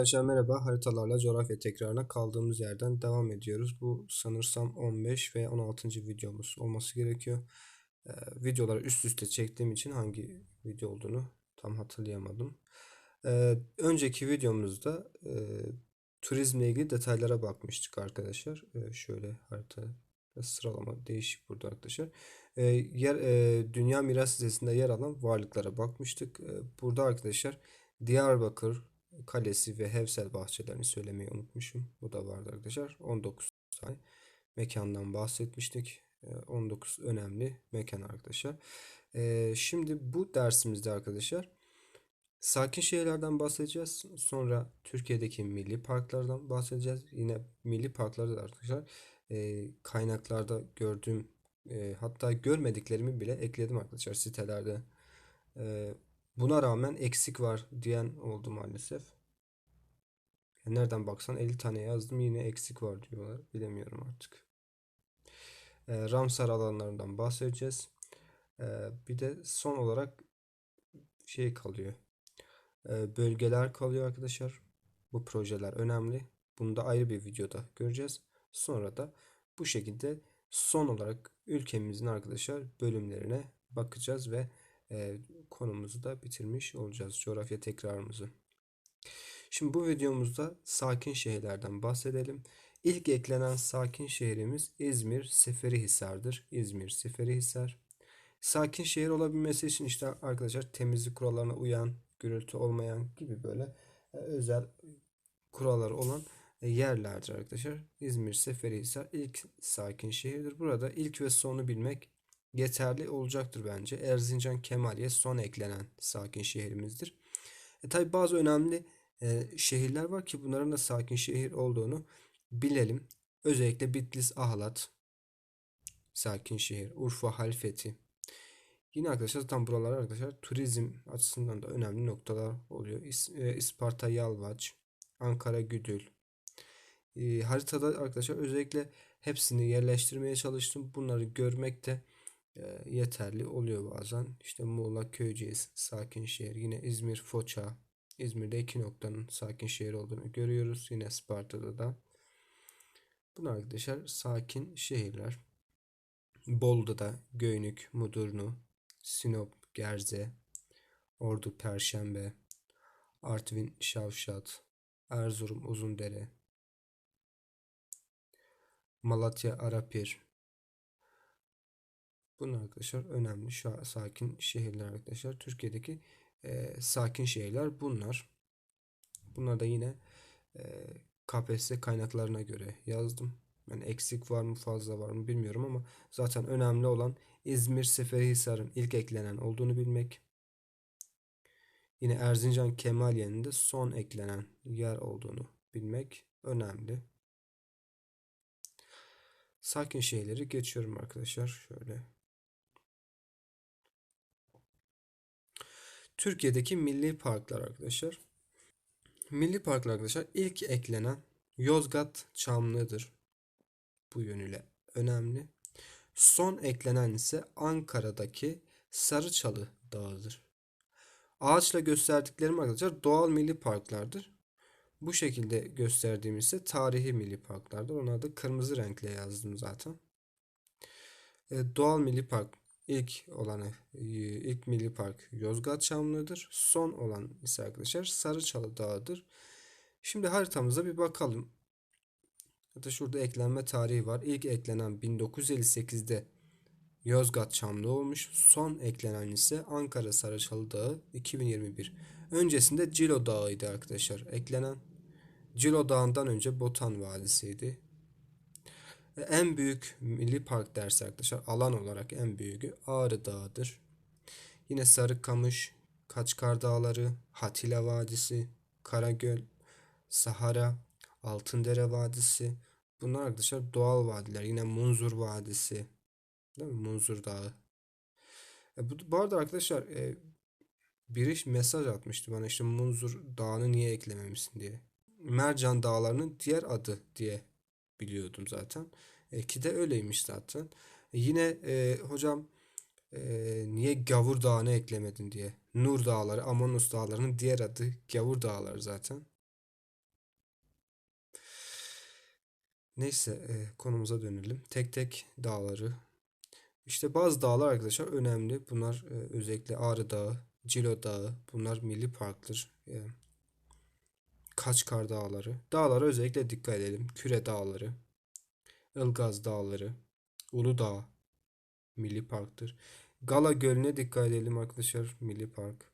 Arkadaşlar merhaba. Haritalarla coğrafya tekrarına kaldığımız yerden devam ediyoruz. Bu sanırsam 15 ve 16. videomuz olması gerekiyor. Ee, videoları üst üste çektiğim için hangi video olduğunu tam hatırlayamadım. Ee, önceki videomuzda e, turizmle ilgili detaylara bakmıştık arkadaşlar. Ee, şöyle harita sıralama değişik burada arkadaşlar. Ee, yer e, Dünya Miras Listesi'nde yer alan varlıklara bakmıştık. Ee, burada arkadaşlar Diyarbakır, Kalesi ve Hevsel bahçelerini söylemeyi unutmuşum. Bu da vardı arkadaşlar. 19 tane mekandan bahsetmiştik. 19 ee, önemli mekan arkadaşlar. Ee, şimdi bu dersimizde arkadaşlar sakin şehirlerden bahsedeceğiz. Sonra Türkiye'deki milli parklardan bahsedeceğiz. Yine milli parklarda da arkadaşlar e, kaynaklarda gördüğüm e, hatta görmediklerimi bile ekledim arkadaşlar sitelerde. Buna rağmen eksik var diyen oldu maalesef. Nereden baksan 50 tane yazdım yine eksik var diyorlar. Bilemiyorum artık. E, Ramsar alanlarından bahsedeceğiz. E, bir de son olarak şey kalıyor. E, bölgeler kalıyor arkadaşlar. Bu projeler önemli. Bunu da ayrı bir videoda göreceğiz. Sonra da bu şekilde son olarak ülkemizin arkadaşlar bölümlerine bakacağız ve e, konumuzu da bitirmiş olacağız. Coğrafya tekrarımızı. Şimdi bu videomuzda sakin şehirlerden bahsedelim. İlk eklenen sakin şehrimiz İzmir Seferihisar'dır. İzmir Seferihisar. Sakin şehir olabilmesi için işte arkadaşlar temizlik kurallarına uyan, gürültü olmayan gibi böyle e, özel kuralları olan e, yerlerdir arkadaşlar. İzmir Seferihisar ilk sakin şehirdir. Burada ilk ve sonu bilmek yeterli olacaktır bence. Erzincan Kemaliye son eklenen sakin şehrimizdir. E tabi bazı önemli e, şehirler var ki bunların da sakin şehir olduğunu bilelim. Özellikle Bitlis, Ahlat sakin şehir, Urfa, Halfeti. Yine arkadaşlar tam buralar arkadaşlar turizm açısından da önemli noktalar oluyor. İs, e, Isparta, Yalvaç, Ankara, Güdül. E, haritada arkadaşlar özellikle hepsini yerleştirmeye çalıştım. Bunları görmekte e, yeterli oluyor bazen. İşte Muğla, Köyceğiz, sakin şehir. Yine İzmir, Foça. İzmir'de iki noktanın sakin şehir olduğunu görüyoruz. Yine Sparta'da da. Bunlar arkadaşlar sakin şehirler. Bolu'da da Göynük, Mudurnu, Sinop, Gerze, Ordu, Perşembe, Artvin, Şavşat, Erzurum, Uzundere, Malatya, Arapir, Bunlar arkadaşlar önemli şu sakin şehirler arkadaşlar. Türkiye'deki e, sakin şehirler bunlar. Bunlar da yine e, KPSS kaynaklarına göre yazdım. Yani eksik var mı fazla var mı bilmiyorum ama zaten önemli olan İzmir Seferihisar'ın ilk eklenen olduğunu bilmek. Yine Erzincan Kemaliye'nin de son eklenen yer olduğunu bilmek önemli. Sakin şeyleri geçiyorum arkadaşlar. Şöyle Türkiye'deki milli parklar arkadaşlar. Milli parklar arkadaşlar ilk eklenen Yozgat Çamlı'dır. Bu yönüyle önemli. Son eklenen ise Ankara'daki Sarıçalı Dağı'dır. Ağaçla gösterdiklerim arkadaşlar doğal milli parklardır. Bu şekilde gösterdiğim ise tarihi milli parklardır. Ona da kırmızı renkle yazdım zaten. E, doğal milli park İlk olanı e, ilk milli park Yozgat Çamlı'dır. Son olan ise arkadaşlar Sarıçalı Dağı'dır. Şimdi haritamıza bir bakalım. Hatta şurada eklenme tarihi var. İlk eklenen 1958'de Yozgat Çamlı olmuş. Son eklenen ise Ankara Sarıçalı Dağı 2021. Öncesinde Cilo Dağı'ydı arkadaşlar. Eklenen Cilo Dağı'ndan önce Botan Vadisi'ydi. En büyük milli park dersi arkadaşlar alan olarak en büyüğü Ağrı Dağı'dır. Yine Sarıkamış, Kaçkar Dağları, Hatila Vadisi, Karagöl, Sahara, Altındere Vadisi. Bunlar arkadaşlar doğal vadiler. Yine Munzur Vadisi. Değil mi? Munzur Dağı. E bu, bu arada arkadaşlar e, biri mesaj atmıştı bana işte Munzur Dağı'nı niye eklememişsin diye. Mercan Dağları'nın diğer adı diye biliyordum zaten. E, ki de öyleymiş zaten. E, yine e, hocam e, niye Gavur Dağı'nı eklemedin diye. Nur Dağları, Amonus Dağları'nın diğer adı Gavur Dağları zaten. Neyse e, konumuza dönelim. Tek tek dağları. İşte bazı dağlar arkadaşlar önemli. Bunlar e, özellikle Ağrı Dağı, Cilo Dağı. Bunlar milli parktır. E, Kaçkar Dağları. Dağlara özellikle dikkat edelim. Küre Dağları, Ilgaz Dağları, Uludağ Milli Parktır. Gala Gölü'ne dikkat edelim arkadaşlar. Milli Park.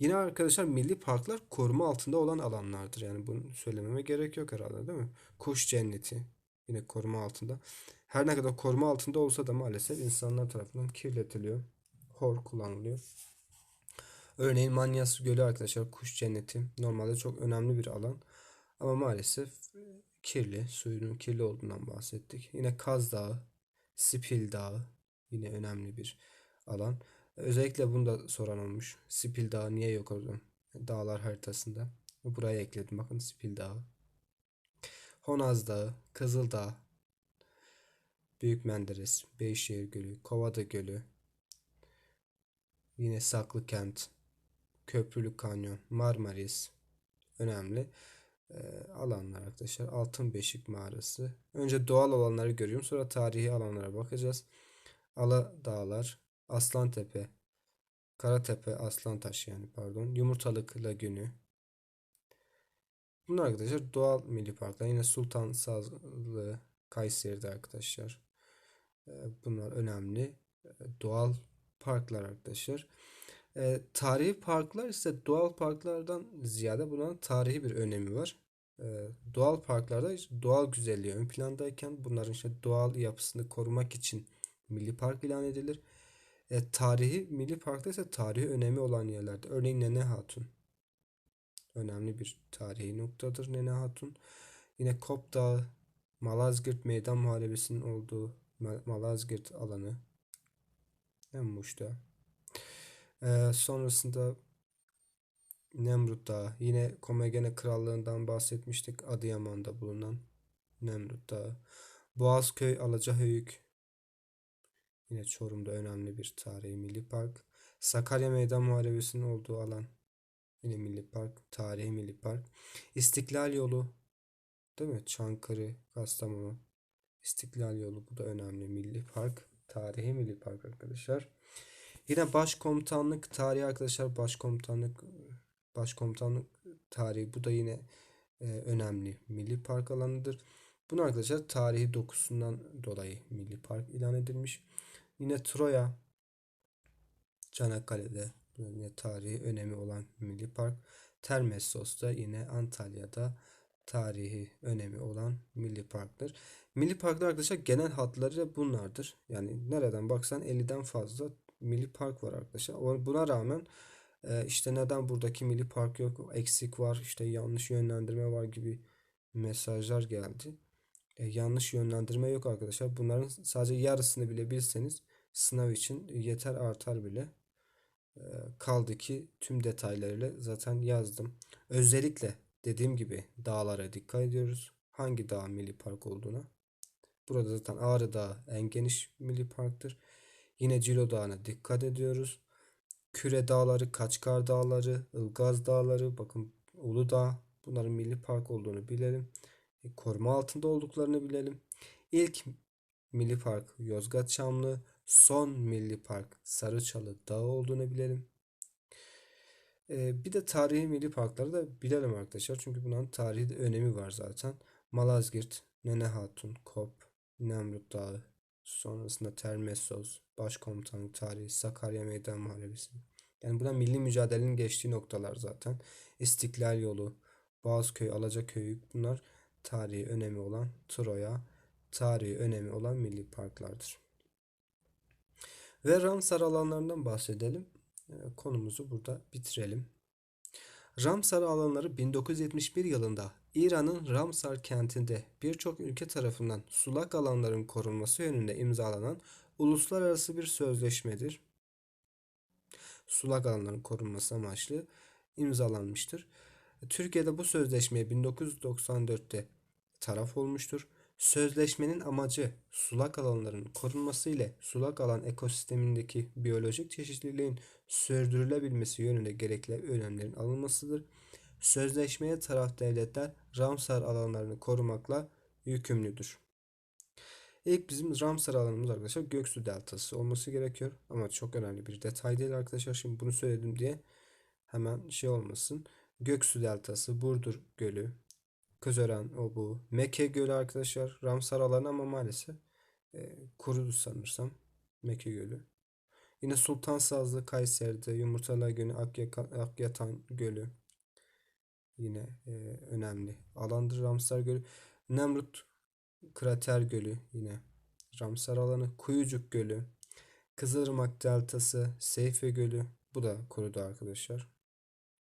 Yine arkadaşlar milli parklar koruma altında olan alanlardır. Yani bunu söylememe gerek yok herhalde değil mi? Kuş Cenneti yine koruma altında. Her ne kadar koruma altında olsa da maalesef insanlar tarafından kirletiliyor. Hor kullanılıyor. Örneğin Manyas Gölü arkadaşlar kuş cenneti. Normalde çok önemli bir alan. Ama maalesef kirli. Suyunun kirli olduğundan bahsettik. Yine Kaz Dağı, Sipil Dağı yine önemli bir alan. Özellikle bunu da soran olmuş. Sipil Dağı niye yok orada? Dağlar haritasında. Buraya ekledim. Bakın Sipil Dağı. Honaz Dağı, Kızıl Dağ, Büyük Menderes, Beyşehir Gölü, Kovada Gölü, yine Saklıkent, Köprülü Kanyon, Marmaris önemli e, alanlar arkadaşlar. Altın Beşik Mağarası. Önce doğal alanları görüyorum. Sonra tarihi alanlara bakacağız. Ala Dağlar, Aslantepe, Karatepe, Aslantaş yani pardon. Yumurtalık Lagünü. Bunlar arkadaşlar doğal milli parklar. Yine Sultan Sazlı, Kayseri'de arkadaşlar. E, bunlar önemli e, doğal parklar arkadaşlar. E, tarihi parklar ise doğal parklardan ziyade bunların tarihi bir önemi var. E, doğal parklarda işte doğal güzelliği ön plandayken bunların işte doğal yapısını korumak için milli park ilan edilir. E, tarihi milli parkta ise tarihi önemi olan yerlerde. Örneğin Nene Hatun. Önemli bir tarihi noktadır Nene Hatun. Yine Kop Dağı, Malazgirt Meydan Muharebesi'nin olduğu Malazgirt alanı. Hem Muş'ta. Ee, sonrasında Nemrut Dağı. Yine Komagene Krallığından bahsetmiştik. Adıyaman'da bulunan Nemrut Dağı. Boğazköy Alacahöyük. Yine Çorum'da önemli bir tarihi milli park. Sakarya Meydan Muharebesi'nin olduğu alan. Yine milli park. Tarihi milli park. İstiklal Yolu. Değil mi? Çankırı, Kastamonu. İstiklal Yolu. Bu da önemli milli park. Tarihi milli park arkadaşlar. Yine başkomutanlık tarihi arkadaşlar başkomutanlık başkomutanlık tarihi bu da yine e, önemli milli park alanıdır. Bunu arkadaşlar tarihi dokusundan dolayı milli park ilan edilmiş. Yine Troya Çanakkale'de yine tarihi önemi olan milli park. Termessos da yine Antalya'da tarihi önemi olan milli parktır. Milli parklar arkadaşlar genel hatları bunlardır. Yani nereden baksan 50'den fazla milli park var arkadaşlar. Buna rağmen e, işte neden buradaki milli park yok, eksik var, işte yanlış yönlendirme var gibi mesajlar geldi. E, yanlış yönlendirme yok arkadaşlar. Bunların sadece yarısını bile bilseniz sınav için yeter artar bile. E, kaldı ki tüm detaylarıyla zaten yazdım. Özellikle dediğim gibi dağlara dikkat ediyoruz. Hangi dağ milli park olduğuna. Burada zaten Ağrı Dağı en geniş milli parktır. Yine Cilo Dağı'na dikkat ediyoruz. Küre Dağları, Kaçkar Dağları, Ilgaz Dağları, bakın Uludağ bunların milli park olduğunu bilelim. E, koruma altında olduklarını bilelim. İlk milli park Yozgat Çamlı, son milli park Sarıçalı Dağı olduğunu bilelim. E, bir de tarihi milli parkları da bilelim arkadaşlar. Çünkü bunların tarihi önemi var zaten. Malazgirt, Nene Hatun, Kop, Nemrut Dağı, sonrasında Termessos, Başkomutanlık Tarihi, Sakarya Meydan Muharebesi. Yani buna milli mücadelenin geçtiği noktalar zaten. İstiklal Yolu, Boğazköy, Alacaköy bunlar tarihi önemi olan Troya, tarihi önemi olan milli parklardır. Ve Ramsar alanlarından bahsedelim. Ee, konumuzu burada bitirelim. Ramsar alanları 1971 yılında İran'ın Ramsar kentinde birçok ülke tarafından sulak alanların korunması yönünde imzalanan uluslararası bir sözleşmedir. Sulak alanların korunması amaçlı imzalanmıştır. Türkiye'de bu sözleşmeye 1994'te taraf olmuştur. Sözleşmenin amacı sulak alanların korunması ile sulak alan ekosistemindeki biyolojik çeşitliliğin sürdürülebilmesi yönünde gerekli önlemlerin alınmasıdır. Sözleşmeye taraf devletler Ramsar alanlarını korumakla yükümlüdür. İlk bizim Ramsar alanımız arkadaşlar Göksu Deltası olması gerekiyor. Ama çok önemli bir detay değil arkadaşlar. Şimdi bunu söyledim diye hemen şey olmasın. Göksu Deltası, Burdur Gölü, Kızören, o bu. Mekke Gölü arkadaşlar. Ramsar alanı ama maalesef e, kurudu sanırsam. Mekke Gölü. Yine Sultan Sazlı Kayseri'de, Yumurtalar Gölü, Akyatan Gölü. Yine e, önemli. Alandır Ramsar Gölü. Nemrut Krater Gölü yine. Ramsar alanı. Kuyucuk Gölü. Kızılırmak Deltası. Seyfe Gölü. Bu da kurudu arkadaşlar.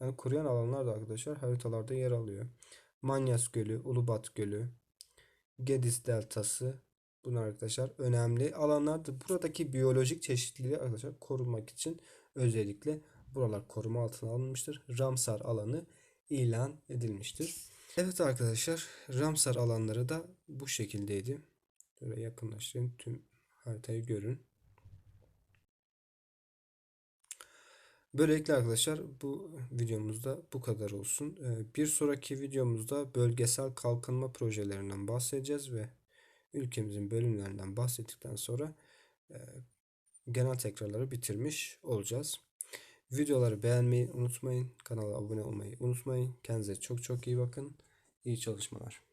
Yani kuruyan alanlar da arkadaşlar haritalarda yer alıyor. Manyas Gölü, Ulubat Gölü, Gediz Deltası. Bunlar arkadaşlar önemli alanlardır. Buradaki biyolojik çeşitliliği arkadaşlar korumak için özellikle buralar koruma altına alınmıştır. Ramsar alanı ilan edilmiştir. Evet arkadaşlar Ramsar alanları da bu şekildeydi. Şöyle yakınlaştırın tüm haritayı görün. Böylelikle arkadaşlar bu videomuzda bu kadar olsun. Ee, Bir sonraki videomuzda bölgesel kalkınma projelerinden bahsedeceğiz ve ülkemizin bölümlerinden bahsettikten sonra e, genel tekrarları bitirmiş olacağız. Videoları beğenmeyi unutmayın. Kanala abone olmayı unutmayın. Kendinize çok çok iyi bakın. İyi çalışmalar.